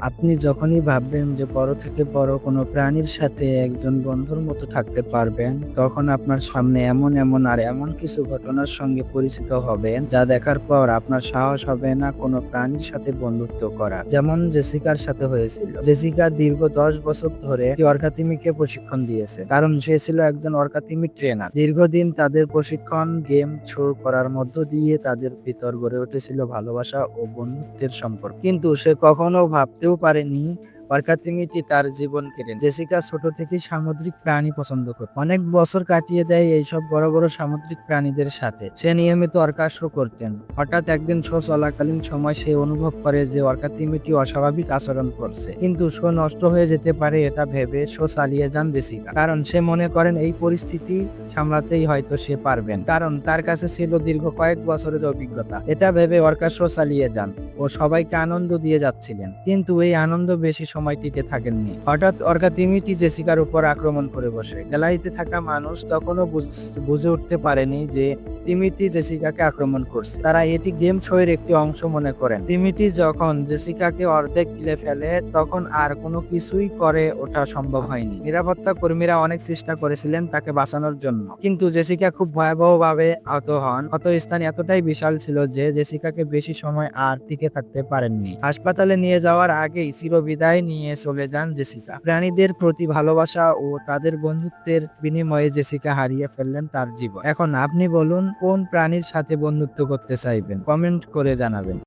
আপনি যখনই ভাববেন যে বড় থেকে বড় কোনো প্রাণীর সাথে একজন বন্ধুর মতো থাকতে পারবেন, তখন আপনার সামনে এমন এমন আর এমন কিছু ঘটনার সঙ্গে পরিচিত হবেন যা দেখার পর আপনার সাহস হবে না কোনো প্রাণীর সাথে বন্ধুত্ব করা যেমন জেসিকার সাথে হয়েছিল। জেসিকা দীর্ঘ দশ বছর ধরে অর্কাতিমিকে প্রশিক্ষণ দিয়েছে। কারণ সে ছিল একজন অর্কাতিমি ট্রেনার। দীর্ঘদিন তাদের প্রশিক্ষণ গেম শো করার মধ্য দিয়ে তাদের ভিতর গড়ে উঠেছিল ভালোবাসা ও বন্ধুত্বের সম্পর্ক। কিন্তু সে কখনো ভাবতেও পারেনি। অর্কাতিমিটি তার জীবন কেড়ে জেসিকা ছোট থেকে সামুদ্রিক প্রাণী পছন্দ করে। অনেক বছর কাটিয়ে দেয় এইসব বড় বড় সামুদ্রিক প্রাণীদের সাথে। সে নিয়মিত অর্কা শো করতেন। হঠাৎ একদিন শো চলাকালীন সময় সে অনুভব করে যে অর্কাতিমিটি অস্বাভাবিক আচরণ করছে। কিন্তু শো নষ্ট হয়ে যেতে পারে এটা ভেবে শো চালিয়ে যান জেসিকা। কারণ সে মনে করেন এই পরিস্থিতি সামলাতেই হয়তো সে পারবেন। কারণ তার কাছে ছিল দীর্ঘ কয়েক বছরের অভিজ্ঞতা। এটা ভেবে অর্কা শো চালিয়ে যান ও সবাইকে আনন্দ দিয়ে যাচ্ছিলেন। কিন্তু এই আনন্দ বেশি সময় টিকে থাকেননি। হঠাৎ অর্গাতিমিটি জেসিকার উপর আক্রমণ করে বসে। গ্যালারিতে থাকা মানুষ তখনও বুঝে উঠতে পারেনি যে তিমিটি জেসিকাকে আক্রমণ করছে। তারা এটি গেম শো এর একটি অংশ মনে করেন। তিমিটি যখন জেসিকাকে অর্ধেক গিলে ফেলে, তখন আর কোনো কিছুই করে ওঠা সম্ভব হয়নি। নিরাপত্তা কর্মীরা অনেক চেষ্টা করেছিলেন তাকে বাঁচানোর জন্য। কিন্তু জেসিকা খুব ভয়াবহভাবে আহত হন। ক্ষত স্থান এতটাই বিশাল ছিল যে জেসিকাকে বেশি সময় আর টিকে থাকতে পারেননি। হাসপাতালে নিয়ে যাওয়ার আগেই চিরবিদায় নিয়ে চলে যান জেসিকা। প্রাণীদের প্রতি ভালোবাসা ও তাদের বন্ধুত্বের বিনিময়ে জেসিকা হারিয়ে ফেললেন তার জীবন। এখন আপনি বলুন কোন প্রাণীর সাথে বন্ধুত্ব করতে চাইবেন? কমেন্ট করে জানাবেন।